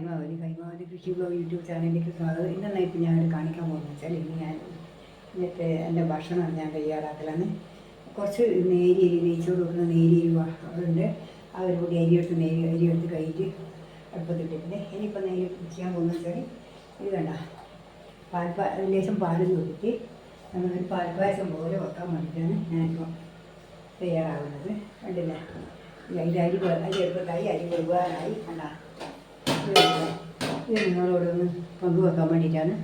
കൈമാവതി കൈമാവതി കൃഷി blog YouTube ചാനലിലേക്ക് സ്വാഗതം. ഇന്ന് നൈറ്റ് ഞാൻ കാണിക്കാൻ പോകുന്നത് വെച്ചാൽ ഇന്ന് ഞാൻ ഇന്നത്തെ എന്റെ ഭക്ഷണം ഞാൻ തയ്യാറാക്കലാണ്. കുറച്ച് നേരി അരി നെയ്ച്ചോറ് കൊടുക്കുന്ന നേരി അതുണ്ട്. അവർ കൂടി അരി എടുത്ത് നേരി അരി എടുത്ത് കഴിഞ്ഞിട്ട് അടുപ്പത്തിട്ടിട്ടുണ്ട്. ഇനിയിപ്പോൾ നെയ്യ് ചെയ്യാൻ പോകുന്നത് വെച്ചാൽ ഇത് വേണ്ട പാൽപ്പാ ലേശം പാൽ ചോദിച്ചിട്ട് നമ്മളൊരു പാൽപ്പായസം പോലെ വെക്കാൻ വേണ്ടിയിട്ടാണ് ഞാനിപ്പോൾ തയ്യാറാകുന്നത്. കണ്ടില്ല? ഈ അരി അരി എടുപ്പത്തായി അരി വെറുവാനായി കണ്ട? ഇത് നിങ്ങളോടൊന്ന് പങ്കുവെക്കാൻ വേണ്ടിയിട്ടാണ്.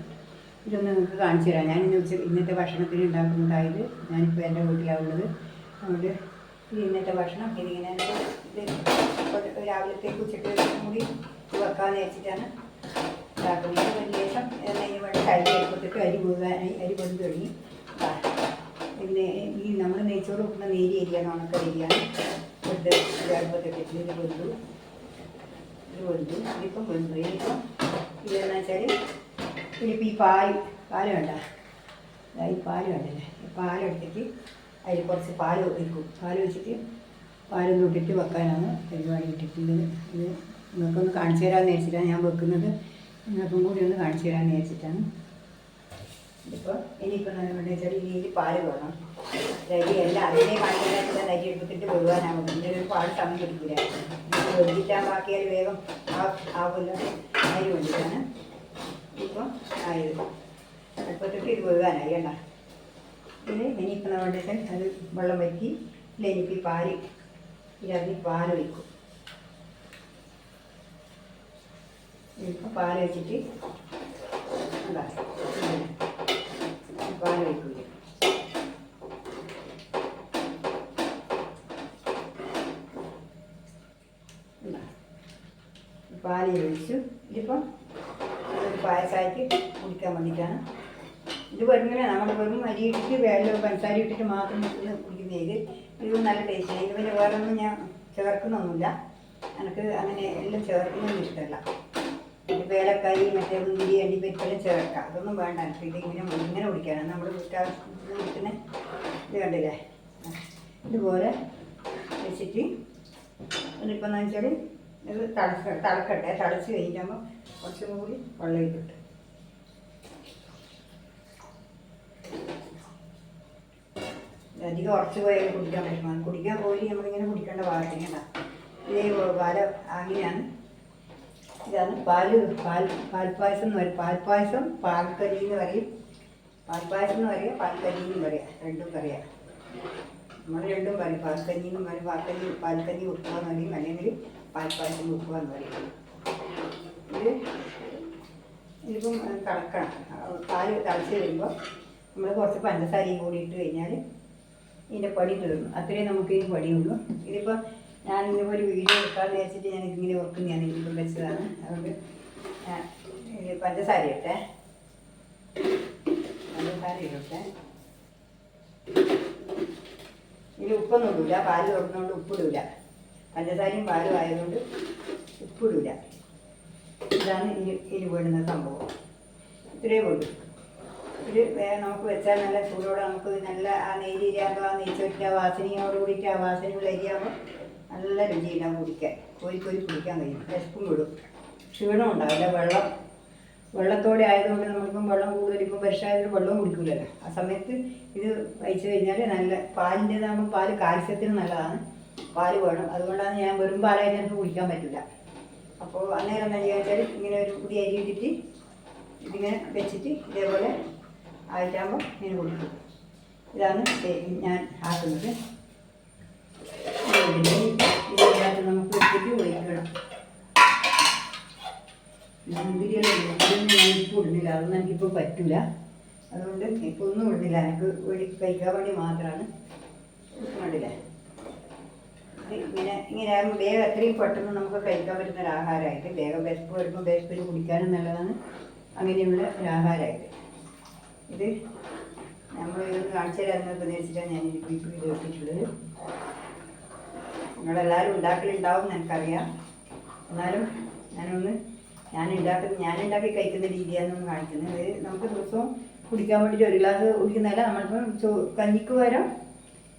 ഇതൊന്ന് നിങ്ങൾക്ക് കാണിച്ചു തരാം. ഞാൻ ഇന്ന് ഉച്ച ഇന്നത്തെ ഭക്ഷണത്തിന് ഉണ്ടാക്കുന്നതായത് ഞാനിപ്പോൾ എന്റെ വീട്ടിലാണുള്ളത്. അതുകൊണ്ട് ഈ ഇന്നത്തെ ഭക്ഷണം ഇതിങ്ങനെ ഇത് രാവിലത്തേക്ക് ഉച്ചയ്ക്ക് കൂടി വെക്കാമെന്ന് വെച്ചിട്ടാണ് ഉണ്ടാക്കുന്നത്. അതിന് ശേഷം നെയ്യ് വേണ്ട അരി എടുത്തിട്ട് അരി പോകാനായി അരി പൊന്ന് തുടങ്ങി. പിന്നെ ഈ നമ്മൾ നെയ്ച്ചോറ് വെക്കുന്ന നേരി അരിയാണ് ഉണക്കരിയാണ് ഇത് അടുപ്പത്തിട്ട് ഇത് പൊന്തു ഇത് വെന്തു ഇതിപ്പം വെന്തു ഇതിപ്പം ഇതെന്ന് വെച്ചാൽ ഇനിയിപ്പോൾ ഈ പാൽ പാൽ വേണ്ട ഈ പാൽ വേണ്ടല്ലേ പാലെടുത്തിട്ട് അതിൽ കുറച്ച് പാൽ ഒഴിക്കും. പാൽ വെച്ചിട്ട് പാലൊന്ന് ഇട്ടിട്ട് വെക്കാനാണ് പരിപാടി ഇട്ടിട്ടുള്ളത്. ഇത് നിങ്ങൾക്കൊന്ന് കാണിച്ചു തരാമെന്ന് വിചാരിച്ചിട്ടാണ് ഞാൻ വെക്കുന്നത്. നിങ്ങൾക്കും കൂടി ഒന്ന് കാണിച്ചു തരാമെന്ന് വെച്ചിട്ടാണ് ഇതിപ്പോൾ ഇനിയിപ്പോൾ നമ്മുടെ ചെറിയ പാൽ വേണം. അതായത് എല്ലാം അതിനെ കാണിക്കാനായിട്ട് അരി എടുത്തിട്ട് വെറുവാനാകും ഇതിന് ഒരു പാട് സമയം പിടിക്കില്ല ഇത് ബാക്കിയാൽ വേഗം ആ- അരി വേണ്ടിയിട്ടാണ് ഇപ്പം ആയത് അടുപ്പത്തിട്ട് ഇത് വെറുവാനായി അല്ല പിന്നെ ഇനിയിപ്പോൾ നമ്മുടെ അത് വെള്ളം വറ്റി ഇല്ല എനിക്ക് പാൽ ഇതിനകത്ത് പാൽ വയ്ക്കും ഇപ്പം പാൽ വെച്ചിട്ട് എന്താ പാൽ ഒഴിച്ചു. ഇതിപ്പം ഒരു പായസമാക്കി കുടിക്കാൻ വേണ്ടിയിട്ടാണ് ഇത് വെറുങ്ങനെ നമ്മൾ വെറും അരി ഇട്ടിട്ട് വെള്ളം പഞ്ചസാര ഇട്ടിട്ട് മാത്രം ഇത് കുടിക്കുന്നത് ഇത് നല്ല ടേസ്റ്റാണ് ഇത് പിന്നെ വേറെ ഒന്നും ഞാൻ ചേർക്കുന്നൊന്നുമില്ല. എനിക്ക് അങ്ങനെ എല്ലാം ചേർക്കുന്നൊന്നും ഇഷ്ടമല്ല. വേലക്കായി മറ്റേ മുന്തിരി അണ്ടിപ്പരിപ്പെല്ലാം ചേർക്കാം. അതൊന്നും വേണ്ട. എനിക്ക് ഇത് ഇങ്ങനെ ഇങ്ങനെ കുടിക്കാനാണ്. നമ്മൾ കുടിക്കുന്ന ഇത് കണ്ടില്ലേ? ഇതുപോലെ വെച്ചിട്ട് ഇപ്പം എന്ന് വെച്ചാൽ ഇത് തളച്ച തിളക്കട്ടെ തിളച്ച് കഴിഞ്ഞിട്ടാകുമ്പോൾ കുറച്ചും കൂടി വെള്ളം ഇട്ടിട്ട്. അധികം ഉറച്ചു പോയാൽ കുടിക്കാൻ പറ്റും കുടിക്കാൻ പോയി നമ്മളിങ്ങനെ കുടിക്കേണ്ട പാകത്തിനാണ് ഇതേ പാല അങ്ങനെയാണ്. ഇതാണ് പാൽ പാൽ പാൽപ്പായസം എന്ന് പറയും. പാൽപ്പായസം പാൽക്കരി എന്ന് പറയും. പാൽപ്പായസം എന്ന് പറയാം പാൽക്കരി എന്ന് പറയാം. രണ്ടും പറയാം. നമ്മൾ രണ്ടും പറയും. പാൽക്കഞ്ഞി എന്ന് പറയും. പാൽക്കഞ്ഞി പാൽക്കഞ്ഞി കൊടുക്കുക എന്ന് പറയും അല്ലെങ്കിൽ പാൽപ്പായസം ഉപ്പുക എന്ന് പറയും ഇത് ഇതിപ്പം കറക്കണം. പാൽ തിളച്ച് വരുമ്പോൾ നമ്മൾ കുറച്ച് പഞ്ചസാരയും കൂടി ഇട്ട് കഴിഞ്ഞാൽ ഇതിന്റെ പടി തീർന്നു. അത്രയും നമുക്ക് ഈ പടിയുള്ളൂ ഇതിപ്പോൾ ഞാൻ ഇന്നിപ്പോൾ ഒരു വീഡിയോ എടുക്കാമെന്ന് വെച്ചിട്ട് ഞാൻ ഇതിങ്ങനെ ഓർക്കും ഞാൻ ഇതിപ്പോൾ വെച്ചതാണ് അതുകൊണ്ട് പഞ്ചസാര ഇട്ടേ. പഞ്ചസാര ഇടട്ടെ. ഇതിൽ ഉപ്പൊന്നും ഇടില്ല പാൽ തുറന്നുകൊണ്ട് ഉപ്പിടില്ല പഞ്ചസാരയും പാലും ആയതുകൊണ്ട് ഉപ്പിടില്ല ഇതാണ് ഇനി ഇനി സംഭവം. ഇത്രയേ ഉള്ളൂ. വേ- നമുക്ക് വെച്ചാൽ നല്ല ചൂടോടെ നമുക്ക് നല്ല ആ നെയ്രിയാകുമ്പോൾ ആ നെയ്ച്ചോറ്റിന്റെ ആ വാസനയോട് കൂടിയിട്ട് ആ വാസനയുള്ള അരിയാകുമ്പോൾ നല്ല രുചിയില്ലാതെ കുടിക്കാൻ. കോരി കോരി കുടിക്കാൻ കഴിയും. വിശപ്പും വിടും ക്ഷീണം ഉണ്ടാവില്ല. വെള്ളം വെള്ളത്തോടെ ആയതുകൊണ്ട് നമ്മളിപ്പം വെള്ളം കൂടുതൽ ഇപ്പം പരിശായതിൽ വെള്ളം കുടിക്കില്ലല്ലോ ആ സമയത്ത് ഇത് കഴിച്ചു കഴിഞ്ഞാൽ നല്ല പാലിന്റെതാകുമ്പോൾ പാൽ കാൽസ്യത്തിന് നല്ലതാണ്. പാൽ വേണം. അതുകൊണ്ടാണ് ഞാൻ വെറും പാലായിരുന്നു എനിക്ക് കുടിക്കാൻ പറ്റില്ല അപ്പോൾ അന്നേരം എന്താ ചോദിച്ചാൽ ഇങ്ങനെ ഒരു കുടി അരി ഇട്ടിട്ട് ഇതിങ്ങനെ വെച്ചിട്ട് ഇതേപോലെ ആയിട്ടാകുമ്പോൾ ഇങ്ങനെ കൊടുക്കും. ഇതാണ് ഞാൻ ആക്കുന്നത്. ഇതിനകത്ത് നമുക്ക് വെച്ചിട്ട് ഒഴിക്കണം മുന്തിരിയെല്ലാം ഞാൻ ഇപ്പോൾ ഇടുന്നില്ല. അതൊന്നും എനിക്കിപ്പോൾ പറ്റില്ല അതുകൊണ്ട് ഇപ്പോൾ ഒന്നും ഇടുന്നില്ല. എനിക്ക് ഒഴി കഴിക്കാൻ വേണ്ടി മാത്രമാണ്. കണ്ടില്ലേ ഇത് ഇങ്ങനെ ഇങ്ങനെ ആകുമ്പോൾ വേഗം എത്രയും പെട്ടെന്ന് നമുക്ക് കഴിക്കാൻ പറ്റുന്ന ഒരു ആഹാരമായിട്ട് വേഗം വിശപ്പ് വരുമ്പോൾ വിശപ്പിൽ കുടിക്കാനും നല്ലതാണ് അങ്ങനെയുള്ള ഒരു ആഹാരമായിട്ട്. ഇത് നമ്മൾ ഇതൊന്ന് കാണിച്ചു തരാമെന്ന് വെച്ചിട്ടാണ് ഞാൻ ഈ വീഡിയോ വെച്ചിട്ടുള്ളത്. നിങ്ങളെല്ലാവരും ഉണ്ടാക്കലുണ്ടാവും എനിക്കറിയാം. എന്നാലും ഞാനൊന്ന് ഞാൻ ഉണ്ടാക്കുന്ന ഞാൻ ഉണ്ടാക്കി കഴിക്കുന്ന രീതിയാണെന്ന് കാണിക്കുന്നത്. നമുക്ക് ദിവസവും കുടിക്കാൻ വേണ്ടിയിട്ട് ഒരു ഗ്ലാസ് കുടിക്കുന്നതല്ല നമ്മളിപ്പം കഞ്ഞിക്ക് പകരം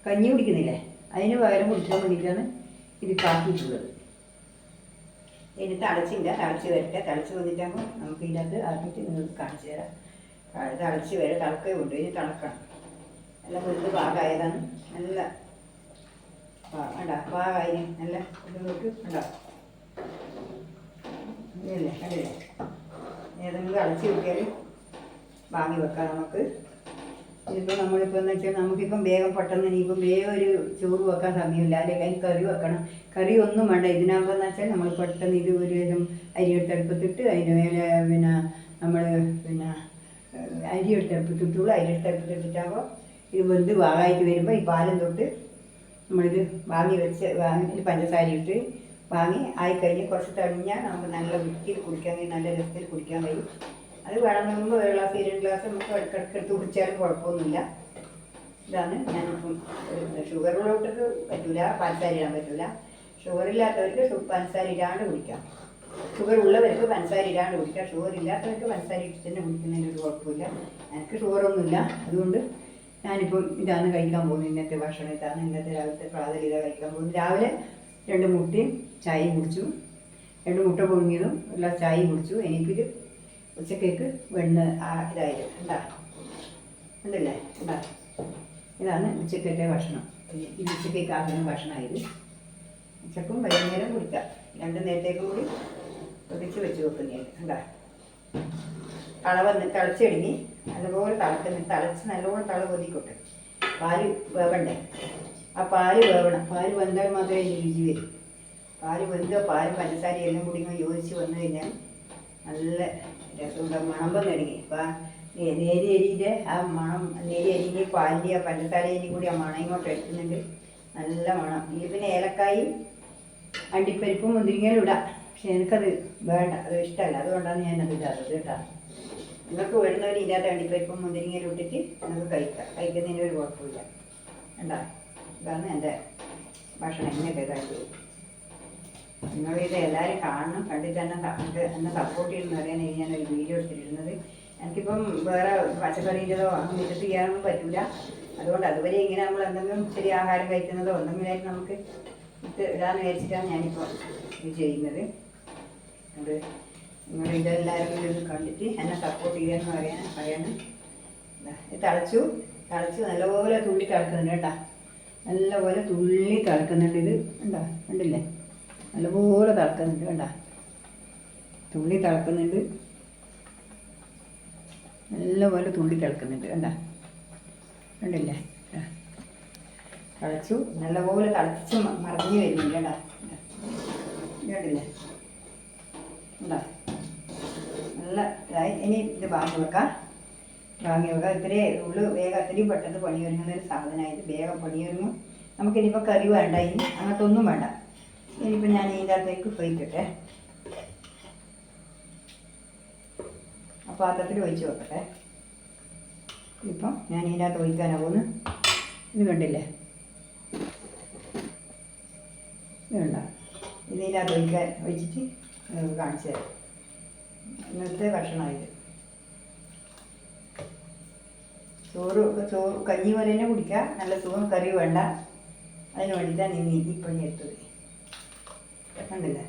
കഞ്ഞി കുടിക്കുന്നില്ലേ? അതിന് പകരം കുടിക്കാൻ വേണ്ടിയിട്ടാണ് ഇത് കാക്കിയിട്ടുള്ളത് ഇനി തിളച്ചില്ല തിളച്ച് വരട്ടെ. തളച്ച് വന്നിട്ടാകുമ്പോൾ നമുക്ക് ഇതിനകത്ത് ആക്കിയിട്ട് നിങ്ങൾക്ക് കാണിച്ചു തരാം. തളച്ച് വരെ തിളക്കേ ഉണ്ട് ഇനി തിളക്കണം നല്ല വെറുതെ പാകമായതാണ് നല്ല ഉണ്ടാ പാകമായി നല്ല ഉണ്ടാവും ഏതെങ്കിലും അടച്ചു കിട്ടിയാൽ വാങ്ങി വെക്കാം നമുക്ക്. ഇതിപ്പോൾ നമ്മളിപ്പോൾ എന്ന് വെച്ചാൽ നമുക്കിപ്പം വേഗം പെട്ടെന്ന് ഇനിയിപ്പം വേഗം ഒരു ചോറ് വെക്കാൻ സമയമില്ല. അല്ലെങ്കിൽ അതിന് കറി വെക്കണം. കറി ഒന്നും വേണ്ട. ഇതിനാകുമ്പോൾ എന്ന് വെച്ചാൽ നമ്മൾ പെട്ടെന്ന് ഇത് ഒരു വിധം അരി എടുത്തടുപ്പത്തിട്ട് അതിന്റെ മേലെ പിന്നെ നമ്മൾ പിന്നെ അരി എടുത്തടുപ്പത്തിട്ടുള്ളൂ അരി എടുത്തടുപ്പത്തിട്ടാകുമ്പോൾ ഇത് വെന്ത് വാങ്ങായിട്ട് വരുമ്പോൾ ഈ പാലും തൊട്ട് നമ്മളിത് വാങ്ങി വെച്ച് വാങ്ങി പഞ്ചസാര ഇട്ട് വാങ്ങി ആയിക്കഴിഞ്ഞ് കുറച്ച് തണിഞ്ഞാൽ നമുക്ക് നല്ല വൃത്തിയിൽ കുടിക്കാൻ കഴിയും. നല്ല രസത്തിൽ കുടിക്കാൻ കഴിയും. അത് വേണം നോക്കുമ്പോൾ ഒരു ഗ്ലാസ് രണ്ട് ഗ്ലാസ് നമുക്ക് ഇടയ്ക്കിടയ്ക്ക് എടുത്ത് കുടിച്ചാലും കുഴപ്പമൊന്നുമില്ല. ഇതാണ് ഞാനിപ്പം ഷുഗർ ഉള്ളവർക്ക് പറ്റൂല പഞ്ചസാര ഇടാൻ പറ്റൂല. ഷുഗർ ഇല്ലാത്തവർക്ക് പഞ്ചസാര ഇടാണ്ട് കുടിക്കാം. ഷുഗർ ഉള്ളവർക്ക് പഞ്ചസാര ഇടാണ്ട് കുടിക്കാം. ഷുഗർ ഇല്ലാത്തവർക്ക് പഞ്ചസാര ഇട്ടിട്ട് തന്നെ കുടിക്കുന്നതിന് ഒരു കുഴപ്പമില്ല. എനിക്ക് ഷുഗറൊന്നുമില്ല അതുകൊണ്ട് ഞാനിപ്പം ഇതാണ് കഴിക്കാൻ പോകുന്നത് ഇന്നത്തെ ഭക്ഷണം. ഇതാണ് ഇന്നത്തെ രാവിലത്തെ പ്രാതൽ ഇതാ കഴിക്കാൻ പോകുന്നത്. രാവിലെ രണ്ട് മുട്ടയും ചായയും കുടിച്ചു. രണ്ട് മുട്ട പൊങ്ങിയതും ഗ്ലാസ് ചായയും കുടിച്ചു. എനിക്കിത് ഉച്ചക്കേക്ക് വെണ്ണ ആ ഇതായത്. ഉണ്ടാ ഉണ്ടല്ലേ ഉണ്ടാക്കണം ഇതാണ് ഉച്ചക്കത്തെ ഭക്ഷണം. ഈ ഉച്ചക്കേക്ക് ആകുന്ന ഭക്ഷണമായത്. ഉച്ചക്കും വൈകുന്നേരം കുടിക്കാം. രണ്ട് നേരത്തേക്കും കൂടി ഒതിച്ച് വെച്ച് വെക്കുന്നതാണ് ഉണ്ടാ തള വന്ന് തിളച്ചെടുങ്ങി. നല്ലപോലെ തിളക്കുന്ന തിളച്ച് നല്ലപോലെ തള കൊതിക്കോട്ടെ പാൽ വേവണ്ടേ? ആ പാൽ വേവണം. പാൽ വെന്താൽ മാത്രമേ രുചി വരും. പാൽ വെന്തോ പാൽ പഞ്ചസാര എല്ലാം കൂടി യോജിച്ച് വന്നു കഴിഞ്ഞാൽ നല്ല രസമുണ്ട്. മണമ്പം കഴുകി ഇപ്പം നേരി അരിയുടെ ആ മണം നേരി അരിന്റെ പാലിന്റെ ആ പഞ്ചസാരയും കൂടി ആ മണം ഇങ്ങോട്ട് എടുക്കുന്നുണ്ട് നല്ല മണം. ഇനി പിന്നെ ഏലക്കായും അണ്ടിപ്പരിപ്പും മുന്തിരിങ്ങയിലും ഇടാം. പക്ഷെ എനിക്കത് വേണ്ട. അത് ഇഷ്ടമല്ല. അതുകൊണ്ടാണ് ഞാനത് ഇടാത്തത് കേട്ടോ. നിങ്ങൾക്ക് വേണ്ടുന്നവർ ഇല്ലാത്ത അണ്ടിപ്പരിപ്പും മുന്തിരിങ്ങയിലും ഇട്ടിട്ട് നിങ്ങൾക്ക് കഴിക്കാം. കഴിക്കുന്നതിന് ഒരു കുഴപ്പമില്ല. കണ്ടോ? ഇതാണ് എന്റെ ഭക്ഷണം. ഇങ്ങനത്തെ കഴിച്ചത് നിങ്ങളിത് എല്ലാവരും കാണണം കണ്ടിട്ട് തന്നെ എന്നെ സപ്പോർട്ട് ചെയ്യുന്ന പറയാനാണ് ഞാനൊരു വീഡിയോ എടുത്തിരുന്നത് എനിക്കിപ്പം വേറെ പച്ചക്കറീന്റെതോ അങ്ങനെ വിസിറ്റ് ചെയ്യാനൊന്നും പറ്റില്ല അതുകൊണ്ട് അതുവരെ ഇങ്ങനെ നമ്മൾ എന്തെങ്കിലും ശരി ആഹാരം കഴിക്കുന്നതോ എന്തെങ്കിലും നമുക്ക് ഇത് ഇടാന്ന് വിചാരിച്ചിട്ടാണ് ഞാനിപ്പോൾ ഇത് ചെയ്യുന്നത്. അത് നിങ്ങൾ ഇതെല്ലാവരും കൂടി കണ്ടിട്ട് എന്നെ സപ്പോർട്ട് ചെയ്യാന്ന് പറയാൻ പറയാണ് ഇത് തിളച്ചു. തിളച്ച് നല്ലപോലെ തുള്ളി തിളക്കുന്നുണ്ട് കേട്ടോ. നല്ലപോലെ തുള്ളി തിളക്കുന്നുണ്ട് ഇത്. ഉണ്ടോ കണ്ടില്ലേ? നല്ലപോലെ തിളക്കുന്നുണ്ട് കണ്ട? തുള്ളി തിളക്കുന്നുണ്ട്. നല്ലപോലെ തുള്ളി തിളക്കുന്നുണ്ട് കണ്ട? കണ്ടില്ലേ. തിളച്ചു നല്ലപോലെ തിളച്ച് മറിഞ്ഞ് വരുന്നുണ്ട് കണ്ട? കണ്ടില്ലേ? കണ്ടോ? നല്ല ഇതായി. ഇനി ഇത് വാങ്ങി വെക്കാം. വാങ്ങി വെക്കാം. ഇത്രേ ഉള്ളു. വേഗം അത്രയും പെട്ടെന്ന് പണിയൊരുങ്ങുന്ന ഒരു സാധനമായത്. വേഗം പണിയൊരുങ്ങും. നമുക്കിനിയിപ്പോൾ കറി വേണ്ട ഇനി. അങ്ങനത്തെ ഒന്നും വേണ്ട. ഇനിയിപ്പോൾ ഞാൻ ഇതിന്റെ അകത്തേക്ക് ഒഴിക്കട്ടെ ആ പാത്രത്തിൽ ഒഴിച്ച് വെക്കട്ടെ. ഇപ്പം ഞാൻ ഇതിന്റെ അകത്ത് ഒഴിക്കാനാ പോകുന്നു. ഇത് കണ്ടില്ലേ? ഇത് കണ്ട. ഇതിന്റെ ഒഴിക്കാൻ ഒഴിച്ചിട്ട് കാണിച്ചു തരാം. ഇന്നത്തെ ഭക്ഷണമായത് ചോറ് ചോറ് കഞ്ഞി പോലെ തന്നെ കുടിക്കാം. നല്ല സുഖം കറി വേണ്ട. അതിന് വേണ്ടിയിട്ടാണ് ഇനി പണി എടുത്തത്. കണ്ടില്ലേ?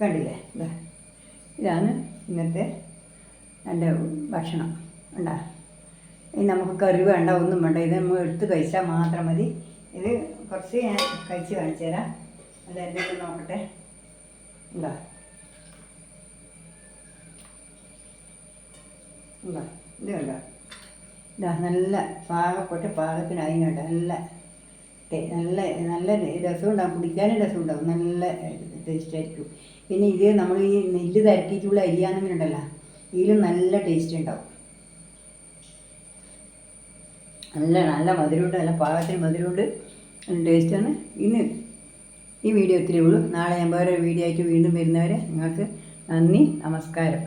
കണ്ടില്ലേ? ഇതാ ഇതാണ് ഇന്നത്തെ എന്റെ ഭക്ഷണം. ഉണ്ടാ ഇനി നമുക്ക് കറി വേണ്ട ഒന്നും വേണ്ട. ഇത് നമ്മൾ എടുത്ത് കഴിച്ചാൽ മാത്രം മതി. ഇത് കുറച്ച് ഞാൻ കഴിച്ച് കാണിച്ചു തരാം അല്ല എന്തെങ്കിലും നോക്കട്ടെ. എന്താ നല്ല പാകപ്പെട്ട പാകത്തിന് അതിനുണ്ട് നല്ല നല്ല നല്ല രസം ഉണ്ടാകും കുടിക്കാനും രസം ഉണ്ടാകും നല്ല ടേസ്റ്റ് ആയിരിക്കും. പിന്നെ ഇത് നമ്മൾ ഈ നെല്ല് തരട്ടിയിട്ടുള്ള അരിയാണെങ്കിൽ ഉണ്ടല്ലോ ഇതിലും നല്ല ടേസ്റ്റ് ഉണ്ടാവും. നല്ല നല്ല മധുരമുണ്ട്. നല്ല പാകത്തിന് മധുരമുണ്ട്. നല്ല ടേസ്റ്റാണ് ഇന്ന് ഈ വീഡിയോ ഇത്രയേ ഉള്ളൂ. നാളെ ഞാൻ വേറെ വീഡിയോ ആയിട്ട് വീണ്ടും വരുന്നവരെ നിങ്ങൾക്ക് നന്ദി നമസ്കാരം.